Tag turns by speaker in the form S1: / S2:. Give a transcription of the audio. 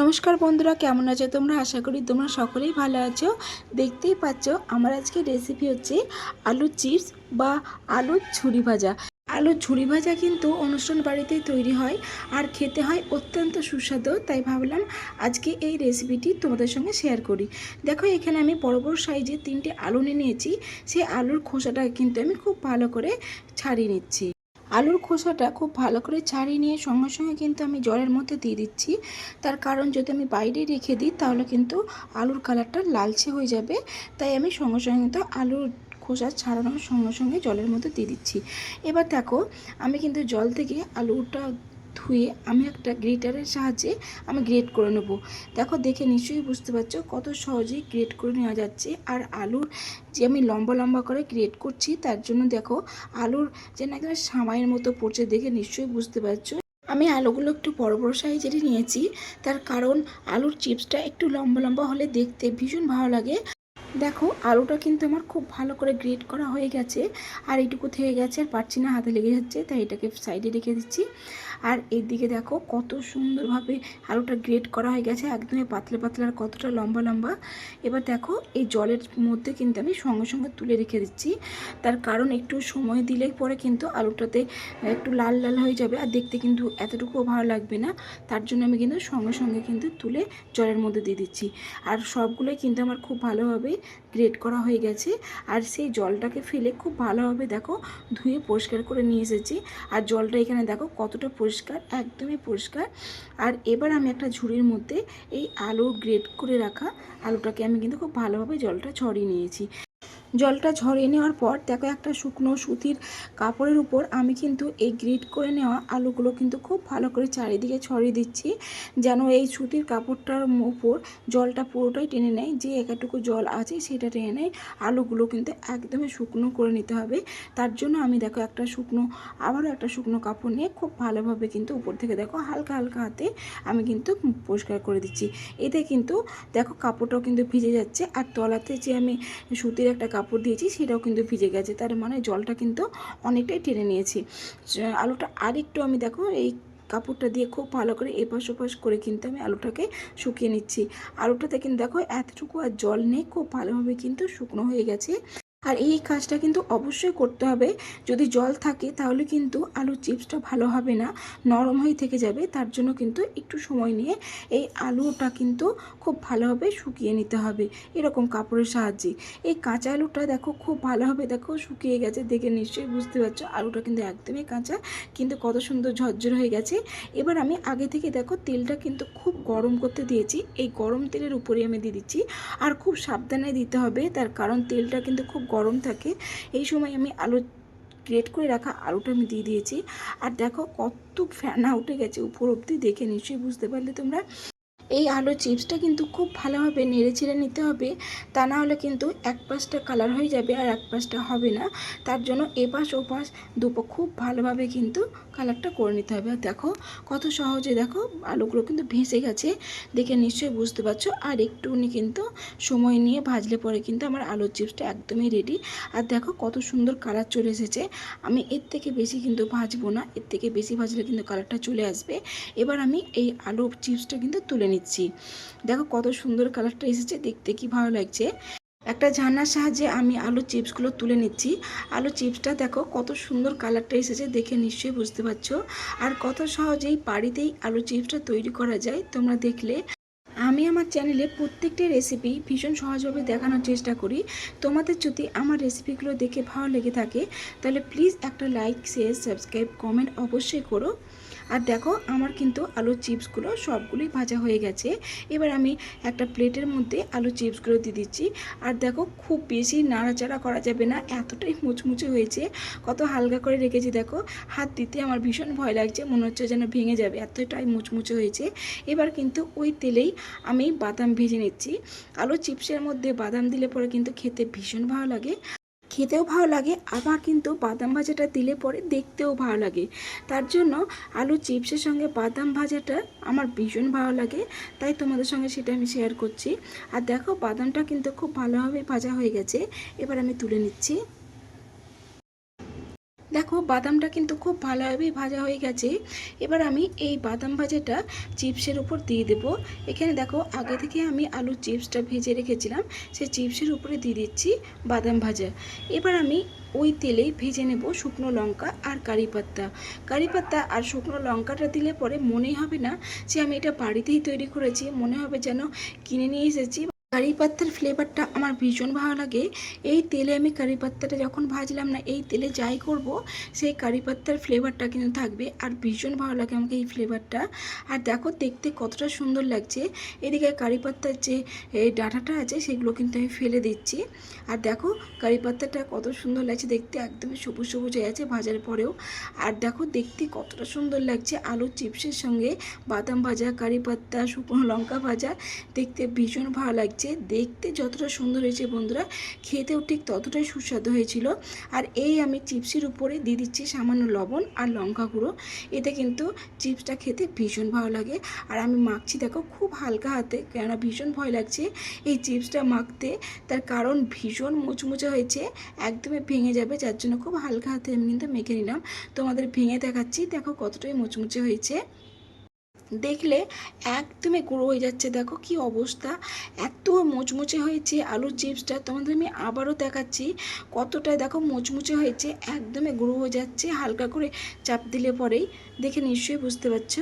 S1: নমস্কার বন্ধুরা, কেমন আছো তোমরা? আশা করি তোমরা সকলেই ভালো আছো। দেখতেই পাচ্ছ, আমার আজকে রেসিপি হচ্ছে আলুর চিপস বা আলুর ঝুরি ভাজা। আলুর ঝুরি ভাজা কিন্তু অনুষ্ঠান বাড়িতেই তৈরি হয় আর খেতে হয় অত্যন্ত সুস্বাদু। তাই ভাবলাম আজকে এই রেসিপিটি তোমাদের সঙ্গে শেয়ার করি। দেখো, এখানে আমি বড় বড় সাইজের তিনটে আলু নিয়ে নিয়েছি। সেই আলুর খোসাটা কিন্তু আমি খুব ভালো করে ছাড়িয়ে নিচ্ছি। আলুর খোসাটা খুব ভালো করে ছাড়িয়ে নিয়ে সঙ্গে সঙ্গে কিন্তু আমি জলের মধ্যে দিয়ে দিচ্ছি। তার কারণ যদি আমি বাইরে রেখে দিই, তাহলে কিন্তু আলুর কালারটা লালচে হয়ে যাবে। তাই আমি সঙ্গে সঙ্গে কিন্তু আলুর খোসা ছাড়ানোর সঙ্গে সঙ্গে জলের মধ্যে দিয়ে দিচ্ছি। এবার দেখো, আমি কিন্তু জল থেকে আলুটা ধুয়ে আমি একটা গ্রেটারের সাহায্যে আমি গ্রেট করে নেব। দেখো, দেখে নিশ্চয়ই বুঝতে পারছ কত সহজেই গ্রেট করে নেওয়া যাচ্ছে। আর আলুর যে আমি লম্বা লম্বা করে গ্রেট করছি, তার জন্য দেখো আলুর যেন একদম সামাইয়ের মতো পড়ছে দেখে নিশ্চয়ই বুঝতে পারছ। আমি আলুগুলো একটু বড় বড় সাইজেরই নিয়েছি, তার কারণ আলুর চিপসটা একটু লম্বা লম্বা হলে দেখতে ভীষণ ভালো লাগে। দেখো, আলুটা কিন্তু আমার খুব ভালো করে গ্রেট করা হয়ে গেছে, আর এইটুকু থেকে গেছে, আর পারছি না, হাতে লেগে যাচ্ছে, তাই এটাকে সাইডে রেখে দিচ্ছি। আর এদিকে দেখো কত সুন্দরভাবে আলুটা গ্রেট করা হয়ে গেছে, একদমই পাতলা পাতলা আর কতটা লম্বা লম্বা। এবার দেখো এই জলের মধ্যে কিন্তু আমি সঙ্গে সঙ্গে তুলে রেখে দিচ্ছি। তার কারণ একটু সময় দিলেই পরে কিন্তু আলুটাতে একটু লাল লাল হয়ে যাবে আর দেখতে কিন্তু এতটুকুও ভালো লাগবে না। তার জন্য আমি কিন্তু সঙ্গে সঙ্গে কিন্তু তুলে জলের মধ্যে দিয়ে দিচ্ছি। আর সবগুলোই কিন্তু আমার খুব ভালোভাবে গ্রেট করা হয়ে গেছে। আর সেই জলটাকে ফেলে খুব ভালোভাবে দেখো ধুয়ে পরিষ্কার করে নিয়ে এসেছি। আর জলটা এখানে দেখো কতটা পরিষ্কার একদমই পরিষ্কার। আর এবার আমি একটা ঝুড়ির মধ্যে এই আলু গ্রেট করে রাখা আলুটাকে আমি কিন্তু খুব ভালোভাবে জলটা ছড়িয়ে নিয়েছি। জলটা ঝরিয়ে নেওয়ার পর দেখো একটা শুকনো সুতির কাপড়ের উপর আমি কিন্তু এই গ্রিট করে নেওয়া আলুগুলো কিন্তু খুব ভালো করে চারিদিকে ছড়িয়ে দিচ্ছি, যেন এই সুতির কাপড়টার উপর জলটা পুরোটাই টেনে নেয়। যে একাটুকু জল আছে সেটা টেনে নেয়। আলুগুলো কিন্তু একদমই শুকনো করে নিতে হবে। তার জন্য আমি দেখো একটা শুকনো, আবারও একটা শুকনো কাপড় নিয়ে খুব ভালোভাবে কিন্তু উপর থেকে দেখো হালকা হালকা হাতে আমি কিন্তু পরিষ্কার করে দিচ্ছি। এতে কিন্তু দেখো কাপড়টাও কিন্তু ভিজে যাচ্ছে। আর তলাতে যে আমি সুতির একটা কাপড় দিয়েছি, সেটাও কিন্তু ভিজে গেছে। তার মানে জলটা কিন্তু অনেকটাই টেনে নিয়েছি। আলুটা আরেকটু আমি দেখো, এই কাপড়টা দিয়ে খুব ভালো করে এপাশ ওপাশ করে কিন্তু আমি আলুটাকে শুকিয়ে নিচ্ছি। আলুটাতে কিন্তু দেখো, এতটুকু আর জল নেই, খুব ভালোভাবে কিন্তু শুকনো হয়ে গেছে। আর এই কাজটা কিন্তু অবশ্যই করতে হবে। যদি জল থাকে, তাহলে কিন্তু আলুর চিপসটা ভালো হবে না, নরম হয়ে থেকে যাবে। তার জন্য কিন্তু একটু সময় নিয়ে এই আলুটা কিন্তু খুব ভালোভাবে শুকিয়ে নিতে হবে, এরকম কাপড়ের সাহায্যে। এই কাঁচা আলুটা দেখো খুব ভালোভাবে দেখো শুকিয়ে গেছে, দেখে নিশ্চয়ই বুঝতে পারছ আলুটা কিন্তু একদমই কাঁচা, কিন্তু কত সুন্দর ঝরঝর হয়ে গেছে। এবার আমি আগে থেকে দেখো তেলটা কিন্তু খুব গরম করতে দিয়েছি, এই গরম তেলের উপরে আমি দিয়ে দিচ্ছি। আর খুব সাবধানে দিতে হবে, তার কারণ তেলটা কিন্তু খুব গরম থাকে, এই সময় আমি আলু গ্রেট করে রাখা আলুটা আমি দিয়ে দিয়েছি। আর দেখো কত ফেনা উঠে গেছে উপর অব্দি দেখে নিশ্চয়ই বুঝতে পারলে তোমরা। এই আলু চিপসটা কিন্তু খুব ভালোভাবে নেড়ে ছেড়ে নিতে হবে। তা না হলে কিন্তু এক পাশটা কালার হয়ে যাবে আর এক পাশটা হবে না। তার জন্য এপাশ ওপাশ দুপো খুব ভালোভাবে কিন্তু কালারটা করে নিতে হবে। আর দেখো কত সহজে দেখো আলুগুলো কিন্তু ভেসে গেছে। দেখে নিশ্চয়ই বুঝতে পারছ। আর একটুখানি কিন্তু সময় নিয়ে ভাজলে পরে কিন্তু আমার আলুর চিপসটা একদমই রেডি আর দেখো কত সুন্দর কালার চলে এসেছে। আমি এর থেকে বেশি কিন্তু ভাজবো না। এর থেকে বেশি ভাজলে কিন্তু কালারটা চলে আসবে। এবার আমি এই আলুর চিপসটা কিন্তু তুলে নিচ্ছি। দেখো কত সুন্দর কালারটা এসেছে, দেখতে কি ভালো লাগছে। একটা ঝান্নার সাহায্যে আমি আলু চিপসগুলো তুলে নিচ্ছি। আলু চিপসটা দেখো কত সুন্দর কালারটা এসেছে, দেখে নিশ্চয়ই বুঝতে পারছ। আর কত সহজেই বাড়িতেই আলু চিপসটা তৈরি করা যায়, তোমরা দেখলে। আমি আমার চ্যানেলে প্রত্যেকটি রেসিপি ভীষণ সহজভাবে দেখানোর চেষ্টা করি। তোমাদের যদি আমার রেসিপিগুলো দেখে ভালো লেগে থাকে, তাহলে প্লিজ একটা লাইক শেয়ার সাবস্ক্রাইব কমেন্ট অবশ্যই করো। আর দেখো, আমার কিন্তু আলুর চিপসগুলো সবগুলোই ভাজা হয়ে গেছে। এবার আমি একটা প্লেটের মধ্যে আলু চিপসগুলো দিয়ে দিচ্ছি। আর দেখো, খুব বেশি নাড়াচাড়া করা যাবে না, এতটাই মুচমুচে হয়েছে। কত হালকা করে রেখেছি দেখো, হাত দিতে আমার ভীষণ ভয় লাগছে, মনে হচ্ছে যেন ভেঙে যাবে, এতটাই মুচমুচে হয়েছে। এবার কিন্তু ওই তেলেই আমি বাদাম ভেজে নিচ্ছি। আলু চিপসের মধ্যে বাদাম দিলে পরে কিন্তু খেতে ভীষণ ভালো লাগে। খেতেও ভালো লাগে, আবার কিন্তু বাদাম ভাজাটা দিলে পরে দেখতেও ভালো লাগে। তার জন্য আলু চিপসের সঙ্গে বাদাম ভাজাটা আমার ভীষণ ভালো লাগে, তাই তোমাদের সঙ্গে সেটা আমি শেয়ার করছি। আর দেখো বাদামটা কিন্তু খুব ভালোভাবে ভাজা হয়ে গেছে, এবার আমি তুলে নিচ্ছি। দেখো, বাদামটা কিন্তু খুব ভালোভাবেই ভাজা হয়ে গেছে। এবার আমি এই বাদাম ভাজাটা চিপসের উপর দিয়ে দেবো। এখানে দেখো, আগে থেকে আমি আলুর চিপসটা ভেজে রেখেছিলাম সেই চিপসের উপরে দিয়ে দিচ্ছি বাদাম ভাজা। এবার আমি ওই তেলেই ভেজে নেব শুকনো লঙ্কা আর কারি পাত্তা। কারি পাত্তা আর শুকনো লঙ্কাটা দিলে পরে মনেই হবে না যে আমি এটা বাড়িতেই তৈরি করেছি। মনে হবে যেন কিনে নিয়ে এসেছি। কারি পাত্তার ফ্লেভারটা আমার ভীষণ ভালো লাগে। এই তেলে আমি কারি পাত্তাটা যখন ভাজলাম না, এই তেলে যাই করব, সেই কারি পাত্তার ফ্লেভারটা কিন্তু থাকবে আর ভীষণ ভালো লাগে আমাকে এই ফ্লেভারটা আর দেখো দেখতে কতটা সুন্দর লাগছে। এদিকে কারি পাত্তার যে ডাঁটাটা আছে, সেগুলো কিন্তু আমি ফেলে দিচ্ছি। আর দেখো কারি পাত্তাটা কত সুন্দর লাগছে দেখতে, একদমই সবুজ সবুজ হয়ে আছে ভাজার পরেও। আর দেখো দেখতে কতটা সুন্দর লাগছে আলুর চিপসের সঙ্গে বাদাম ভাজা কারি পাত্তা, শুকনো লঙ্কা ভাজা, দেখতে ভীষণ ভালো লাগছে। দেখতে যতটা সুন্দর হয়েছে বন্ধুরা, খেতেও ঠিক ততটাই সুস্বাদু হয়েছিল। আর এই আমি চিপসের উপরে দিয়ে দিচ্ছি সামান্য লবণ আর লঙ্কা গুঁড়ো। এতে কিন্তু চিপসটা খেতে ভীষণ ভালো লাগে। আর আমি মাখছি, দেখো, খুব হালকা হাতে, কেননা ভীষণ ভয় লাগছে। এই চিপসটা মাখতে তার কারণ ভীষণ মুচমুচে হয়েছে, একদমই ভেঙে যাবে, যার জন্য খুব হালকা হাতে আমি কিন্তু মেখে নিলাম। তোমাদের ভেঙে দেখাচ্ছি, দেখো কতটাই মুচমুচে হয়েছে। দেখলে একদমই গুঁড়ো হয়ে যাচ্ছে। দেখো কি অবস্থা। এত মুচমুচে হয়েছে আলুর চিপসটা তোমাদের আমি আবারও দেখাচ্ছি কতটা দেখো মুচমুচে হয়েছে। একদমই গুঁড়ো হয়ে যাচ্ছে। হালকা করে চাপ দিলে পরেই। দেখে নিশ্চয়ই বুঝতে পারছ?